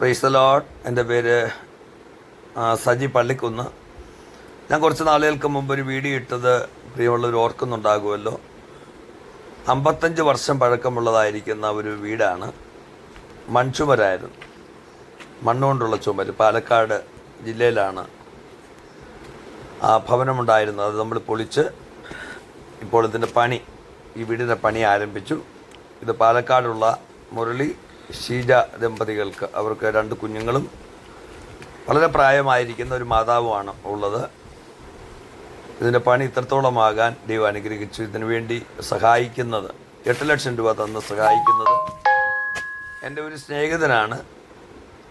Price load എന്റെ പേര് സജി പള്ളിക്കുന്ന്. ഞാൻ കുറച്ച് നാളുകൾക്ക് മുമ്പ് ഒരു വീഡിയോ ഇട്ടത് പ്രിയമുള്ളവർ ഓർക്കുന്നുണ്ടാകുമല്ലോ. അമ്പത്തഞ്ച് വർഷം പഴക്കമുള്ളതായിരിക്കുന്ന ഒരു വീടാണ്. മൺചുമരായിരുന്നു. മണ്ണുകൊണ്ടുള്ള ചുമര് പാലക്കാട് ജില്ലയിലാണ് ആ ഭവനമുണ്ടായിരുന്നത്. അത് നമ്മൾ പൊളിച്ച് ഇപ്പോൾ ഇതിന്റെ പണി ഈ വീടിന്റെ പണി ആരംഭിച്ചു. ഇത് പാലക്കാടുള്ള മുരളി ഷീജ ദമ്പതികൾക്ക് അവർക്ക് രണ്ട് കുഞ്ഞുങ്ങളും വളരെ പ്രായമായിരിക്കുന്ന ഒരു മാതാവുമാണ് ഉള്ളത്. ഇതിന്റെ പണി ഇത്രത്തോളമാകാൻ ദൈവം അനുഗ്രഹിച്ചു. ഇതിനു വേണ്ടി സഹായിക്കുന്നത് എട്ട് ലക്ഷം രൂപ തന്ന് സഹായിക്കുന്നത് എന്റെ ഒരു സ്നേഹിതനാണ്.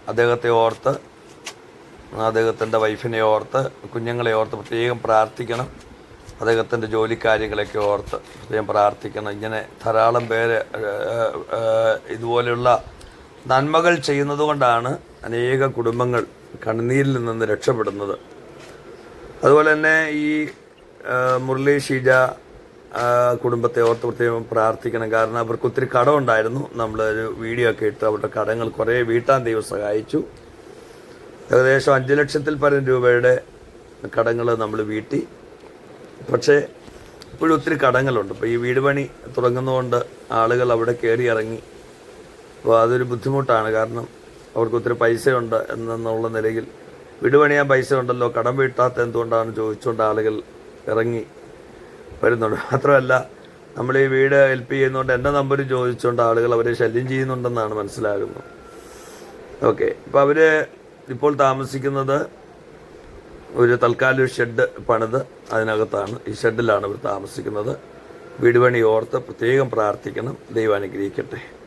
അദ്ദേഹത്തെ ഓർത്ത് അദ്ദേഹത്തിന്റെ വൈഫിനെ ഓർത്ത് കുഞ്ഞുങ്ങളെ ഓർത്ത് പ്രത്യേകം പ്രാർത്ഥിക്കണം. അദ്ദേഹത്തിന്റെ ജോലിക്കാര്യങ്ങളൊക്കെ ഓർത്ത് അദ്ദേഹം പ്രാർത്ഥിക്കണം. ഇങ്ങനെ ധാരാളം പേര് ഇതുപോലെയുള്ള നന്മകൾ ചെയ്യുന്നത് കൊണ്ടാണ് അനേക കുടുംബങ്ങൾ കണ്ണീരിൽ നിന്ന് രക്ഷപ്പെടുന്നത്. അതുപോലെ തന്നെ ഈ മുരളി ഷീജ കുടുംബത്തെ ഓർത്ത് പ്രത്യേകം പ്രാർത്ഥിക്കണം. കാരണം അവർക്ക് ഒത്തിരി കടമുണ്ടായിരുന്നു നമ്മളൊരു വീഡിയോ ഒക്കെ ഇട്ട് അവരുടെ കടങ്ങൾ കുറേ വീട്ടാൻ ദൈവം സഹായിച്ചു. ഏകദേശം അഞ്ച് ലക്ഷത്തിൽ പരം രൂപയുടെ കടങ്ങൾ നമ്മൾ വീട്ടി. പക്ഷേ ഇപ്പോഴും ഒത്തിരി കടങ്ങളുണ്ട്. ഇപ്പോൾ ഈ വീട് പണി തുടങ്ങുന്നതുകൊണ്ട് ആളുകൾ അവിടെ കയറി ഇറങ്ങി. അപ്പോൾ അതൊരു ബുദ്ധിമുട്ടാണ്. കാരണം അവർക്ക് ഒത്തിരി പൈസയുണ്ട് എന്നുള്ള നിലയിൽ. വീട് പണിയാൻ പൈസ ഉണ്ടല്ലോ. കടം വീട്ടാത്ത എന്തുകൊണ്ടാണ് ചോദിച്ചുകൊണ്ട് ആളുകൾ ഇറങ്ങി വരുന്നുണ്ട് മാത്രമല്ല നമ്മൾ ഈ വീട് ഹെൽപ്പ് ചെയ്യുന്നതുകൊണ്ട് എന്റെ നമ്പർ ചോദിച്ചുകൊണ്ട് ആളുകൾ അവരെ ശല്യം ചെയ്യുന്നുണ്ടെന്നാണ് മനസ്സിലാകുന്നത്. ഓക്കെ. അപ്പോൾ അവർ ഇപ്പോൾ താമസിക്കുന്നത് ഒരു തൽക്കാലം ഒരു ഷെഡ് പണിത് അതിനകത്താണ്. ഈ ഷെഡിലാണ് ഇവർ താമസിക്കുന്നത്. വീടുപണി ഓർത്ത് പ്രത്യേകം പ്രാർത്ഥിക്കണം. ദൈവം അനുഗ്രഹിക്കട്ടെ.